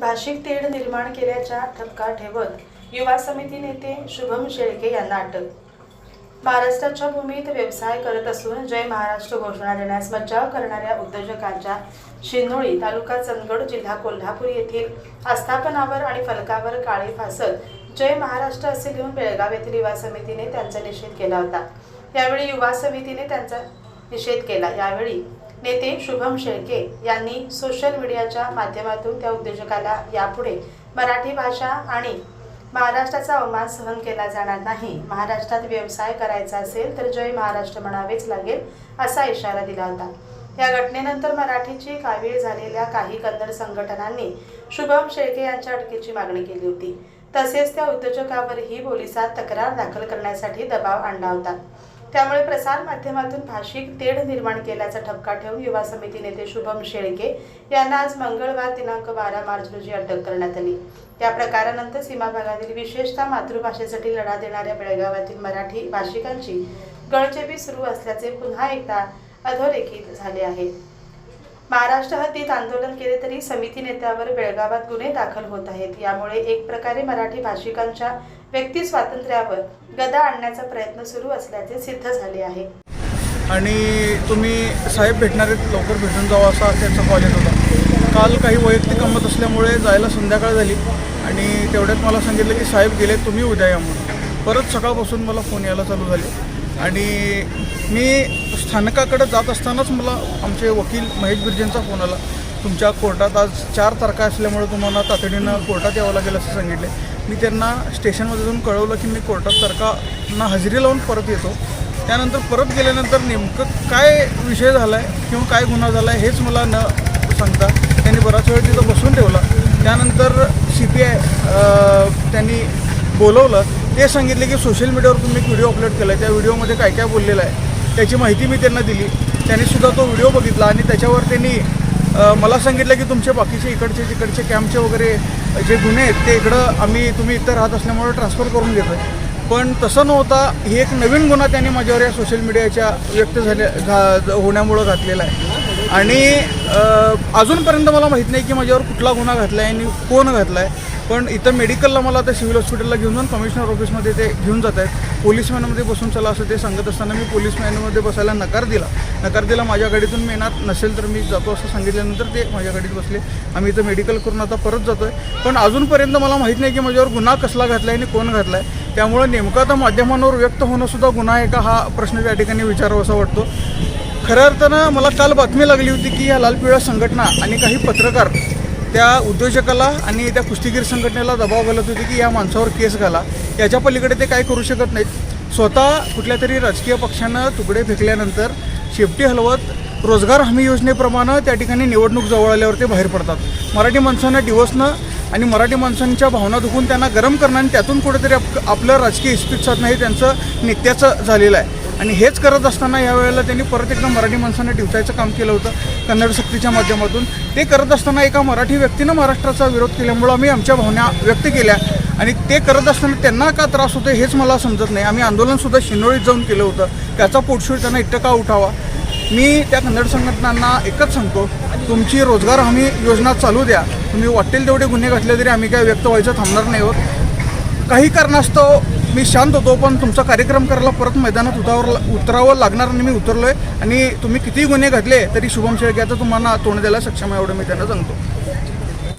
भाषिक तेढ निर्माण केल्याच्या ठपका ठेवत युवा समिती नेते शुभम शेळके यांना अटक. महाराष्ट्राच्या भूमीत व्यवसाय करत असून जय महाराष्ट्र घोषणा देण्यास बचाव करणाऱ्या उद्योजकांच्या शिंदोळी तालुका चंदगड जिल्हा कोल्हापूर येथील आस्थापनावर आणि फलकावर काळी फासत जय महाराष्ट्र असे लिहून बेळगाव येथील युवा समितीने त्यांचा निषेध केला होता. यावेळी युवा समितीने त्यांचा निषेध केला. यावेळी नेते शुभम शेळके यांनी सोशल मीडियाच्या माध्यमातून त्या उद्योजकाला यापुढे मराठी भाषा आणि महाराष्ट्राचा अवमान सहन केला जाणार नाही. महाराष्ट्रात व्यवसाय करायचा असेल तर जय महाराष्ट्र म्हणावेच लागेल असा इशारा दिला होता. या घटनेनंतर मराठीची कावीळ झालेल्या काही कन्नड संघटनांनी शुभम शेळके यांच्या अटकेची मागणी केली होती. तसेच त्या उद्योजकावरही पोलिसात तक्रार दाखल करण्यासाठी दबाव आणला होता. त्यामुळे प्रसार माध्यमातून भाषिक तेढ निर्माण केल्याचा ठपका ठेवून युवा समिती नेते शुभम शेळके यांना आज मंगळवार दिनांक बारा मार्च रोजी अटक करण्यात आली. त्या प्रकारानंतर सीमा भागातील विशेषतः मातृभाषेसाठी लढा देणाऱ्या बेळगावातील मराठी भाषिकांची गळचेपी सुरू असल्याचे पुन्हा एकदा अधोरेखित झाले आहे. महाराष्ट्र हद्दीत आंदोलन केले तरी समिती नेत्यावर बेळगावात गुन्हे दाखल होत आहेत. यामुळे एक प्रकारे मराठी भाषिकांच्या व्यक्ती स्वातंत्र्यावर गदा आणण्याचा प्रयत्न सुरू असल्याचे सिद्ध झाले आहे. आणि तुम्ही साहेब भेटणार आहेत लवकर भेटून जावं असा त्यांचा कॉल होता. काल काही वैयक्तिक गमत असल्यामुळे जायला संध्याकाळ झाली आणि तेवढ्यात मला सांगितलं की साहेब गेले तुम्ही उद्या या म्हणून. परत सकाळपासून मला फोन यायला चालू झाले. आणि मी स्थानकाकडे जात असतानाच मला आमचे वकील महेश बिर्जेंचा फोन आला. तुमच्या कोर्टात आज चार तारखा असल्यामुळे तुम्हाला तातडीनं कोर्टात यावं लागेल असं सांगितले. मी त्यांना स्टेशनमध्ये जाऊन कळवलं की मी कोर्टात तारखांना हजेरी लावून परत येतो. त्यानंतर परत गेल्यानंतर नेमकं काय विषय झाला आहे किंवा काय गुन्हा झाला आहे हेच मला न सांगता त्यांनी बराच वेळ तिथं बसून ठेवला. त्यानंतर सी पी आय त्यांनी बोलवलं. ते सांगितले की सोशल मीडियावर तुम्ही एक व्हिडिओ अपलोड केला आहे त्या व्हिडिओमध्ये काय काय बोललेलं आहे? त्याची माहिती मी त्यांना दिली. त्यांनी सुद्धा तो व्हिडिओ बघितला आणि त्याच्यावर त्यांनी मला सांगितलं की तुमचे बाकीचे इकडचे तिकडचे कॅम्पचे वगैरे जे गुन्हे आहेत ते इकडं आम्ही तुम्ही इतर राहत असल्यामुळे ट्रान्सफर करून घेतो पण तसं नव्हता ही एक नवीन गुन्हा त्यांनी माझ्यावर या सोशल मीडियाच्या व्यक्त झाल्या घा होण्यामुळं घातलेला आहे. आणि अजूनपर्यंत मला माहीत नाही की माझ्यावर कुठला गुन्हा घातला आहे आणि कोण घातला आहे पण इथं मेडिकलला मला आता सिव्हिल हॉस्पिटलला घेऊन जाऊन कमिशनर ऑफिसमध्ये ते घेऊन जात आहेत. पोलीस मॅनमध्ये बसून चला असं ते सांगत असताना मी पोलीस मॅनमध्ये बसायला नकार दिला. नकार दिला माझ्या गाडीतून मी येणार नसेल तर मी जातो असं सांगितल्यानंतर ते माझ्या गाडीत बसले. आम्ही इथं मेडिकल करून आता परत जातो आहे पण अजूनपर्यंत मला माहीत नाही की माझ्यावर गुन्हा कसला घातला आहे आणि कोण घातला आहे त्यामुळं नेमकं आता माध्यमांवर व्यक्त होणंसुद्धा गुन्हा आहे का हा प्रश्न त्या ठिकाणी विचारावा असा वाटतो. खऱ्या अर्थानं मला काल बातमी लागली होती की या लाल पिवळ्या संघटना आणि काही पत्रकार त्या उद्योजकाला आणि त्या कुस्तीगीर संघटनेला दबाव घालत होते की या माणसावर केस घाला. याच्या पलीकडे ते काय करू शकत नाहीत. स्वतः कुठल्या तरी राजकीय पक्षानं तुकडे फेकल्यानंतर शेपटी हलवत रोजगार हमी योजनेप्रमाणे त्या ठिकाणी निवडणूक जवळ आल्यावर ते बाहेर पडतात. मराठी माणसांना डिवसणं आणि मराठी माणसांच्या भावना दुखून त्यांना गरम करणं आणि त्यातून कुठेतरी आप आपलं राजकीय इस्पित साधणं हे त्यांचं नित्याचं झालेलं आहे. आणि हेच करत असताना यावेळेला त्यांनी परत एकदा मराठी माणसांना डिवचायचं काम केलं होतं कन्नड सक्तीच्या माध्यमातून. ते करत असताना एका मराठी व्यक्तीनं महाराष्ट्राचा विरोध केल्यामुळं आम्ही आमच्या भावना व्यक्त केल्या. आणि ते करत असताना त्यांना का त्रास होतो हेच मला समजत नाही. आम्ही आंदोलनसुद्धा शिनोळीत जाऊन केलं होतं. त्याचा पोटशूळ त्यांना इट्ट का उठावा? मी त्या कन्नड संघटनांना एकच सांगतो तुमची रोजगार हमी योजना चालू द्या. तुम्ही वाटेल तेवढे गुन्हे घातले तरी आम्ही काय व्यक्त व्हायचं थांबणार नाही होत काही कारणास्तव मी शांत होतो पण तुमचा कार्यक्रम करायला परत मैदानात उतावर उतरावं लागणार आणि मी उतरलो आहे आणि तुम्ही किती गुन्हे घातले तरी शुभम शेळके आता तुम्हाला तोंड द्यायला सक्षम आहे एवढं मी त्यांना सांगतो.